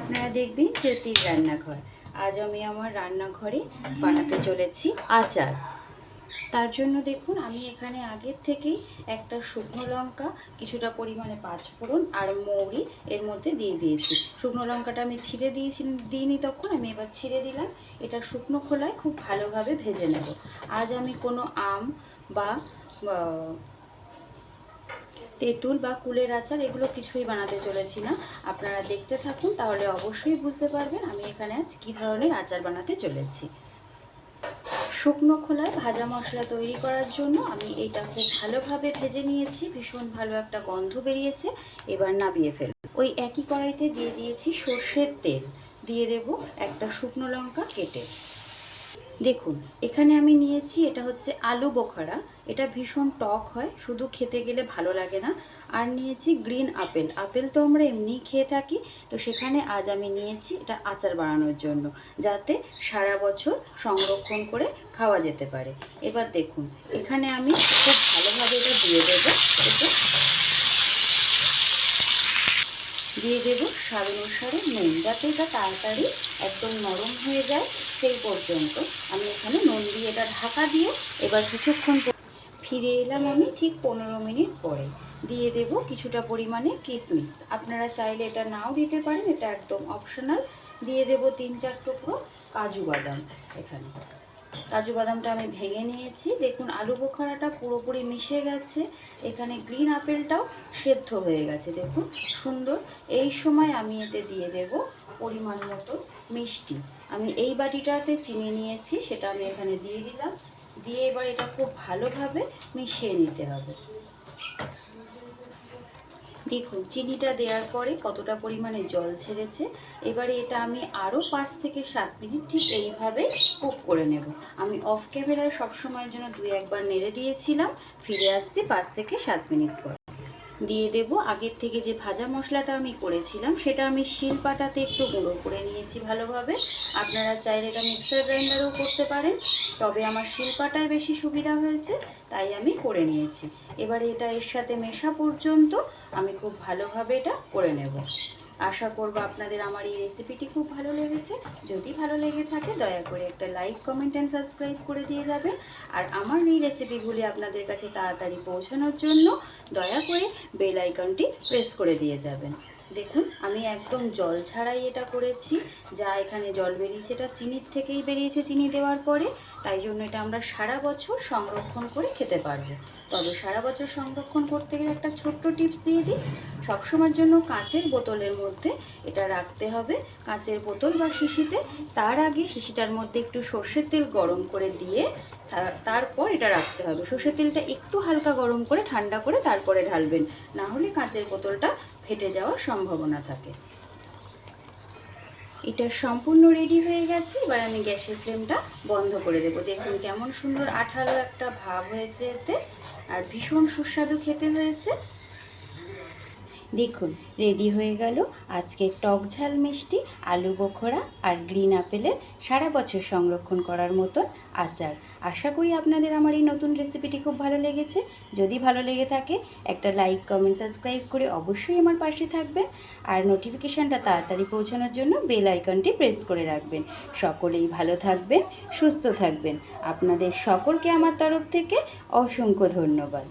আপনারা দেখবেন জ্যোতির রান্নাঘর। আজ আমি আমার রান্নাঘরে বানাতে চলেছি আচার। তার জন্য দেখুন, আমি এখানে আগের থেকেই একটা শুকনো লঙ্কা, কিছুটা পরিমাণে পাঁচফোড়ন আর মৌরি এর মধ্যে দিয়ে দিয়েছি। শুকনো লঙ্কাটা আমি ছিঁড়ে দিয়েছি, দিইনি তখন, আমি এবার ছিঁড়ে দিলাম। এটা শুকনো খোলায় খুব ভালোভাবে ভেজে নেব। আজ আমি কোনো আম বা তেঁতুল বা কুলের আচার, এগুলো কিছুই বানাতে চলেছি না। আপনারা দেখতে থাকুন, তাহলে অবশ্যই বুঝতে পারবেন আমি এখানে আজ কী ধরনের আচার বানাতে চলেছি। শুকনো খোলায় ভাজা মশলা তৈরি করার জন্য আমি এইটা খুব ভালোভাবে ভেজে নিয়েছি, ভীষণ ভালো একটা গন্ধ বেরিয়েছে, এবার নাবিয়ে ফেলব। ওই একই কড়াইতে দিয়ে দিয়েছি সর্ষের তেল, দিয়ে দেব একটা শুকনো লঙ্কা কেটে। দেখুন, এখানে আমি নিয়েছি, এটা হচ্ছে আলু বোখারা। এটা ভীষণ টক হয়, শুধু খেতে গেলে ভালো লাগে না। আর নিয়েছি গ্রিন আপেল। আপেল তো আমরা এমনিই খেয়ে থাকি, তো সেখানে আজ আমি নিয়েছি এটা আচার বানানোর জন্য, যাতে সারা বছর সংরক্ষণ করে খাওয়া যেতে পারে। এবার দেখুন, এখানে আমি খুব ভালোভাবে এটা দিয়ে দেবো, একটু দিয়ে দেবো স্বাদ অনুসারে নুন, যাতে এটা তাড়াতাড়ি একদম নরম হয়ে যায় সেই পর্যন্ত। আমি এখানে নুন দিয়ে এটা ঢাকা দিয়ে এবার কিছুক্ষণ ফিরে এলাম আমি ঠিক পনেরো মিনিট পরে। দিয়ে দেব কিছুটা পরিমাণে কিশমিশ আপনারা চাইলে এটা নাও দিতে পারেন, এটা একদম অপশনাল দিয়ে দেব তিন চার টুকরো কাজু বাদাম এখানে। কাজু বাদামটা আমি ভেঙে নিয়েছি। দেখুন, আলু বোখারাটা পুরোপুরি মিশে গেছে। এখানে গ্রিন আপেলটাও সেদ্ধ হয়ে গেছে। দেখুন, সুন্দর। এই সময় আমি এতে দিয়ে দেব পরিমাণ মতো মিষ্টি। আমি এই বাটিটাতে চিনি নিয়েছি, সেটা আমি এখানে দিয়ে দিলাম। দিয়ে এবার এটা খুব ভালোভাবে মিশিয়ে নিতে হবে। দেখুন চিনিটা দেওয়ার পরে কতটা পরিমাণে জল ছেড়েছে, এবারে এটা আমি আরও পাঁচ থেকে সাত মিনিট ঠিক এইভাবে কুক করে নেব। আমি অফ ক্যামেরায় সবসময়ের জন্য দুই একবার নেড়ে দিয়েছিলাম, ফিরে আসছি পাঁচ থেকে সাত মিনিট পর। দিয়ে দেব। আগের থেকে যে ভাজা মশলাটা আমি করেছিলাম, সেটা আমি শিলপাটাতে একটু গুঁড়ো করে নিয়েছি ভালোভাবে। আপনারা চাইলে এটা মিক্সার গ্রাইন্ডারও করতে পারেন, তবে আমার শিলপাটায় বেশি সুবিধা হয়েছে, তাই আমি করে নিয়েছি। এবারে এটা এর সাথে মেশা পর্যন্ত আমি খুব ভালোভাবে এটা করে নেব। আশা করব আপনাদের আমার এই রেসিপিটি খুব ভালো লেগেছে। যদি ভালো লেগে থাকে, দয়া করে একটা লাইক কমেন্ট অ্যান্ড সাবস্ক্রাইব করে দিয়ে যাবেন। আর আমার এই রেসিপিগুলি আপনাদের কাছে তাড়াতাড়ি পৌঁছানোর জন্য দয়া করে বেল আইকনটি প্রেস করে দিয়ে যাবেন। দেখুন, আমি একদম জল ছাড়াই এটা করেছি। যা এখানে জল বেরিয়েছে, এটা চিনির থেকেই বেরিয়েছে চিনি দেওয়ার পরে। তাই জন্য এটা আমরা সারা বছর সংরক্ষণ করে খেতে পারব। তবে সারা বছর সংরক্ষণ করতে গেলে একটা ছোট্ট টিপস দিয়ে দিই। সবসময়ের জন্য কাঁচের বোতলের মধ্যে এটা রাখতে হবে। কাঁচের বোতল বা শিশিতে, তার আগে শিশিটার মধ্যে একটু সর্ষের তেল গরম করে দিয়ে তারপর এটা রাখতে হবে। সর্ষের তেলটা একটু হালকা গরম করে ঠান্ডা করে তারপরে ঢালবেন। না হলে কাঁচের বোতলটা ফেটে যাওয়ার সম্ভাবনা থাকে। এটা সম্পূর্ণ রেডি হয়ে গেছে। এবার আমি গ্যাসের ফ্লেমটা বন্ধ করে দেবো। দেখুন কেমন সুন্দর আঠালো একটা ভাব হয়েছে এতে। আর ভীষণ সুস্বাদু খেতে হয়েছে। দেখুন রেডি হয়ে গেল আজকে টক ঝাল মিষ্টি, আলু বোখরা আর গ্রিন আপেলের সারা বছর সংরক্ষণ করার মতন আচার। আশা করি আপনাদের আমার এই নতুন রেসিপিটি খুব ভালো লেগেছে। যদি ভালো লেগে থাকে, একটা লাইক কমেন্ট সাবস্ক্রাইব করে অবশ্যই আমার পাশে থাকবেন আর নোটিফিকেশানটা তাড়াতাড়ি পৌঁছানোর জন্য বেল আইকনটি প্রেস করে রাখবেন। সকলেই ভালো থাকবেন, সুস্থ থাকবেন। আপনাদের সকলকে আমার তরফ থেকে অসংখ্য ধন্যবাদ।